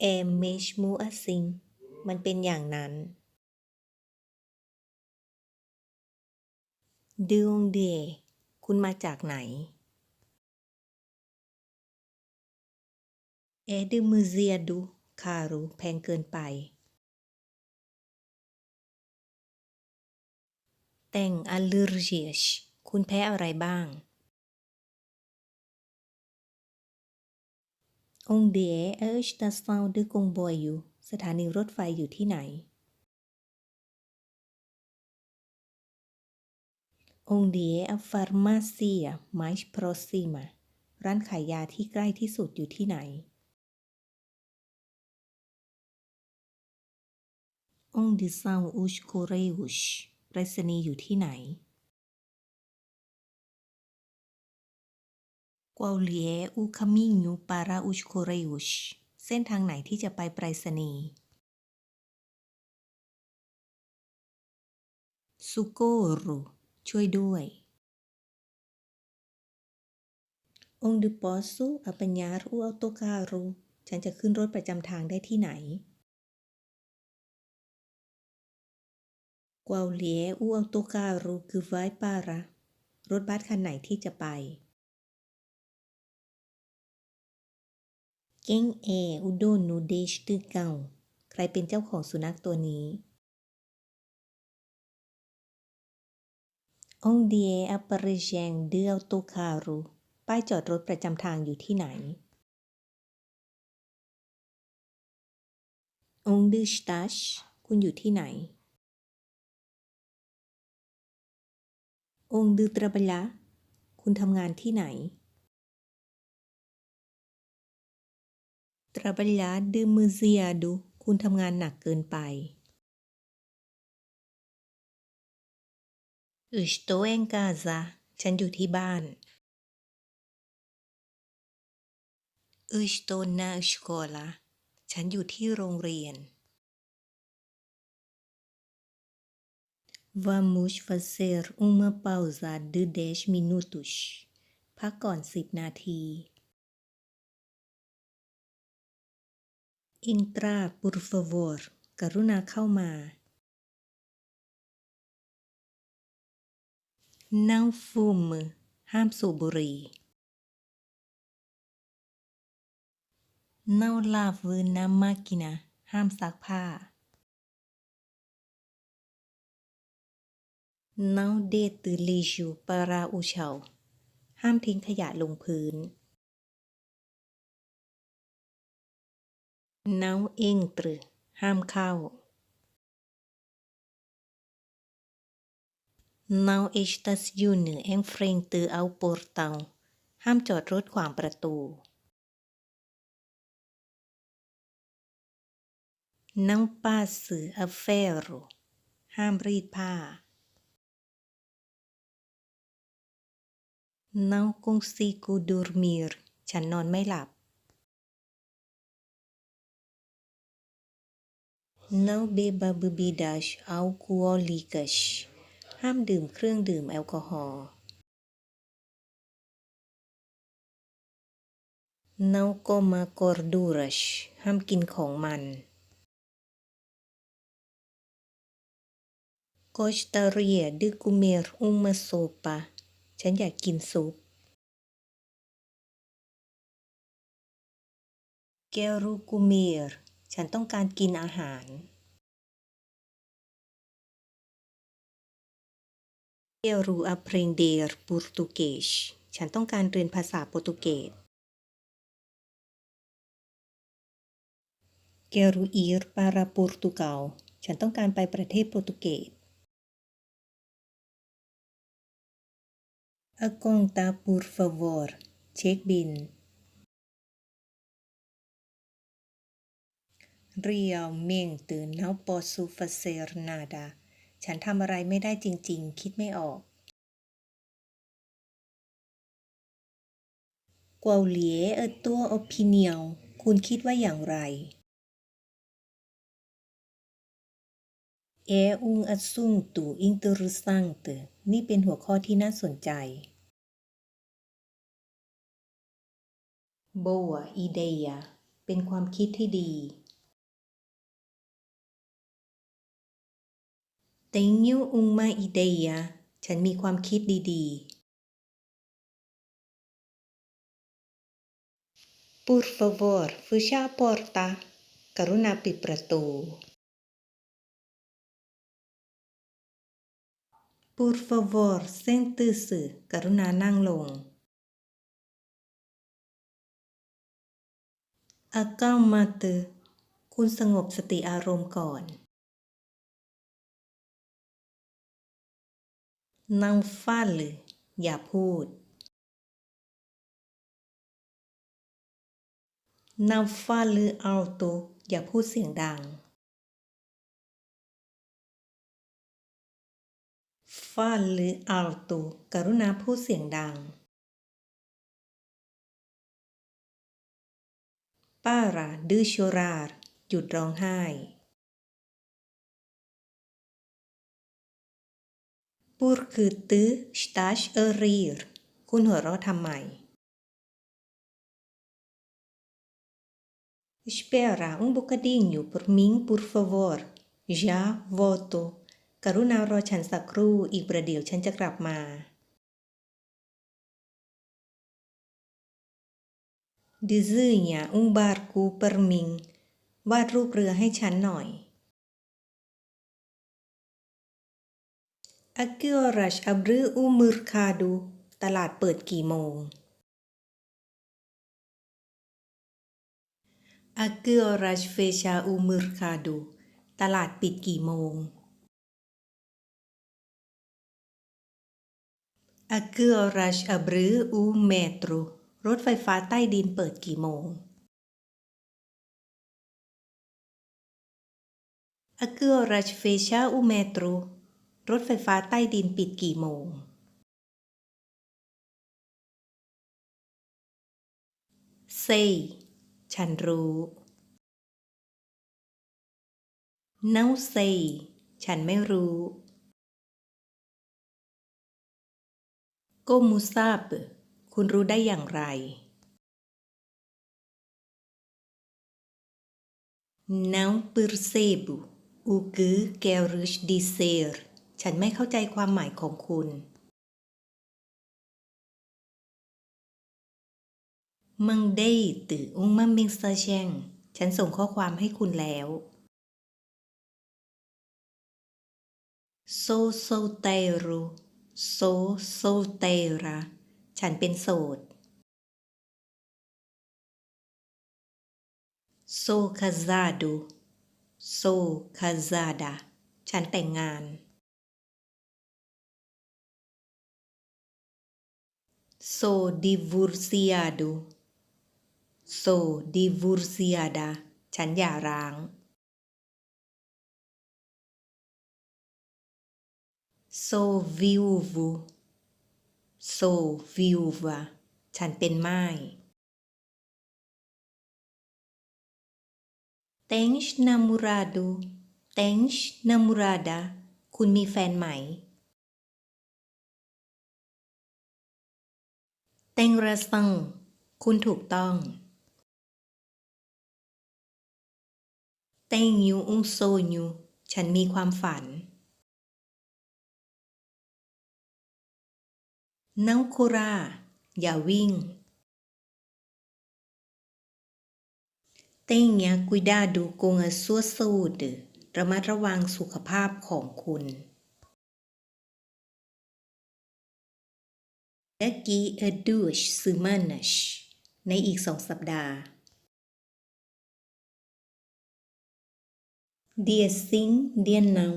แอมเมชมูอาซิงมันเป็นอย่างนั้นดวงเดคุณมาจากไหนเอดมูเซียดูคารุแพงเกินไป แต่งอัลเลอร์เจียชคุณแพ้อะไรบ้าง onde é a estação de comboio สถานีรถไฟอยู่ที่ไหน onde é a farmácia mais próxima ร้านขายยาที่ใกล้ที่สุดอยู่ที่ไหน onde são os correios ไปรษณีย์อยู่ที่ไหน qual é o caminho para os correios เส้นทางไหนที่จะไปไปรษณีย์ socorro ช่วยด้วย onde posso apanhar o autocarro ฉันจะขึ้นรถประจำทางได้ที่ไหน qual é o autocarro que vai para รถบัสคันไหนที่จะไป เก้งเออุโดนูเดชตึอเก่า ใครเป็นเจ้าของสุนัขตัวนี้องเดียอัปริเจงเดีตูคารูป้ายจอดรถประจำทางอยู่ที่ไหนองดืสตัชคุณอยู่ที่ไหนองดูตระบละคุณทำงานที่ไหน trabalhar demasiado คุณทำงานหนักเกินไป estou em casa ฉันอยู่ที่บ้าน estou na escola ฉันอยู่ที่โรงเรียน vamos fazer uma pausa de 10 minutos พักก่อน 10 นาที entrar por favor กรุณาเข้ามา não fume ห้ามสูบบุหรี่ não lave na máquina ห้ามซักผ้า não deite lixo para o chão ห้ามทิ้งขยะลงพื้น เนาเองตรึห้ามเข้าเนาเอชตัสยูเหนือเอ็งเฟรงตือเอาปอร์เตาห้ามจอดรถขวางประตูนังป้าสืออเฟโรห้ามรีดผ้านังกุงซีกูดูร์มีร์ฉันนอนไม่หลับ não beba bebidas alcoólicas ห้ามดื่มเครื่องดื่มแอลกอฮอล์ não coma gorduras ห้ามกินของมัน gostaria de comer uma sopa ฉันอยากกินซุป quero comer ฉันต้องการกินอาหาร quero aprender português ฉันต้องการเรียนภาษาโปรตุเกส quero ir para Portugal ฉันต้องการไปประเทศโปรตุเกส a conta por favor เช็คบิน realmente não posso fazer nada ฉันทำอะไรไม่ได้จริง ๆ คิดไม่ออก qual é a tua opinião คุณคิดว่าอย่างไร é um assunto interessante นี่เป็นหัวข้อที่น่าสนใจ boa ideia เเป็นความคิดที่ดี Tenho uma ideia ฉันมีความคิดดีๆ Por favor feche a porta กรุณาปิดประตู Por favor sente-se กรุณานั่งลง Acalma-te คุณสงบสติอารมณ์ก่อน Não fale อย่าพูด Não fale alto อย่าพูดเสียงดัง Fale alto กรุณาพูดเสียงดัง Para de chorar หยุดร้องไห้ Porque te estás a rir คุณหัวเราะทำไม Espera um bocadinho por mim por favor Já volto กรุณารอฉันสักครู่อีกประเดี๋ยวฉันจะกลับมา Desenha um barco para mim วาดรูปเรือให้ฉันหน่อย อากิโอรัชอับรืออุมุรคาดู ตลาดเปิดกี่โมงอากิโอรัชเฟชาอุมุรคาดู ตลาดปิดกี่โมงอากิโอรัชอับรืออุเมตรูรถไฟฟ้าใต้ดินเปิดกี่โมงอากิโอร์จเฟชาอู metro? รถไฟฟ้าใต้ดินปิดกี่โมง Sei ฉันรู้ no sei ฉันไม่รู้ Como sabe คุณรู้ได้อย่างไร Não percebo o que queres dizer ฉันไม่เข้าใจความหมายของคุณ มังเดย์ตื่ออุงมัมมิงสเตอร์เชงฉันส่งข้อความให้คุณแล้วโซโซเตรุโซโซเตระฉันเป็นโสดโซคาซาดูโซคาซาดาฉันแต่งงาน so divorciado so divorciada ฉันหย่าร้าง so viúvo so viúva ฉันเป็นไม่าย Tens namorado Tens namorada คุณมีแฟนไหม เต็งระซังคุณถูกต้อง เต็งยูอุงโซยูฉันมีความฝันนังคุราอย่าวิ่ง tenha cuidado com a sua saúde ระมัดระวังสุขภาพของคุณ Daqui a duas semanas ในอีกสองสัปดาห์ Dia sim dia não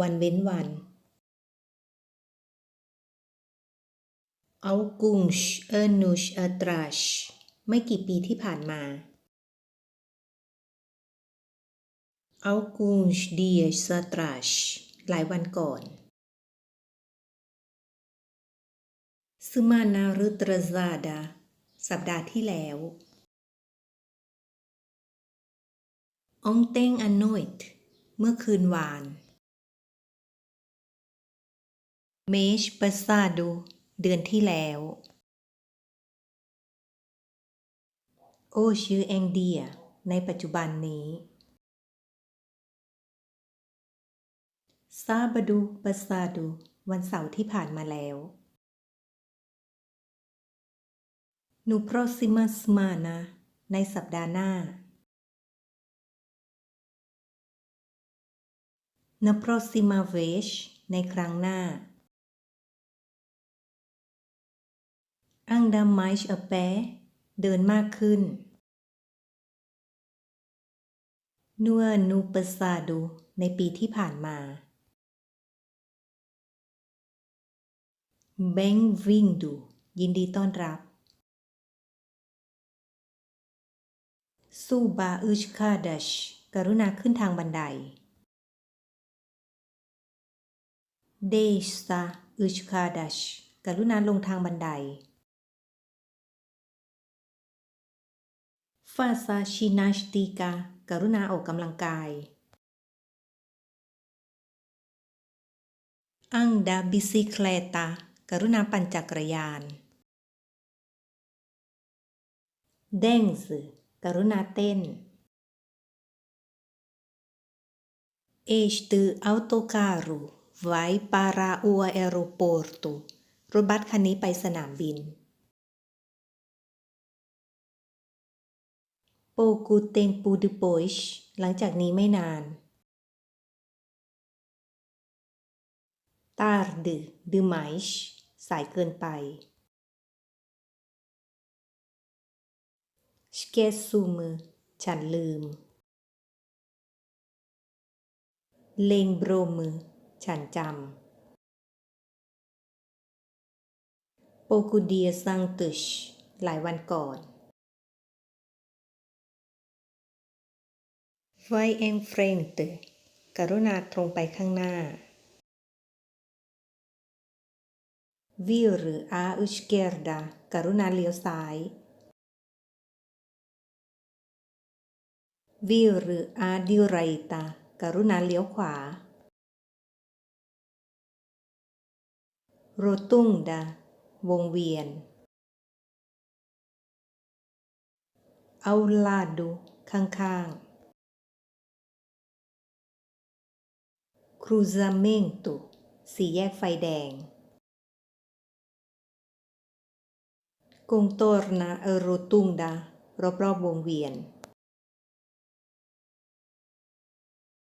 วันเว้นวัน Alguns anos atrás ไม่กี่ปีที่ผ่านมา Alguns dias atrás หลายวันก่อน Semana retrasada สัปดาห์ที่แล้ว Ontem à noite เมื่อคืนวาน Mês passado เดือนที่แล้ว Hoje em dia ในปัจจุบันนี้ซาบดูปาซาดู วันเสาร์ที่ผ่านมาแล้ว นูโปรซิมาสมานะ ในสัปดาห์หน้า Na próxima vez ในครั้งหน้า Anda mais a pé เดินมากขึ้น No ano passado ในปีที่ผ่านมา Bem-vindo ยินดีต้อนรับ ซูบาอุชคาดัชกรุณาขึ้นทางบันไดเดชซาอุชคาดัชกรุณาลงทางบันไดฟาซาชินาสติกากรุณาออกกำลังกาย อังดาบิซิเคลตากรุณาปั่นจักรยาน เดงซ์ กรุณาเต้น Este autocarro vai para o aeroporto รถบัสคันนี้ไปสนามบิน Pouco tempo depois หลังจากนี้ไม่นาน Tarde demais สายเกินไป Esqueço-me ฉันลืม Lembro-me ฉันจำ Pouco dias antes หลายวันก่อน Vai em frente กรุณาตรงไปข้างหน้า Vir à esquerda กรุณาเลี้ยวซ้าย วิหรืออาดิไรตาการุณาเลี้ยวขวาโรตุ้งดาวงเวียนเอาลาดูข้างๆครูซาเมงตุสีแยกไฟแดงกงโตรนาเอโรตุงดารอบๆวงเวียน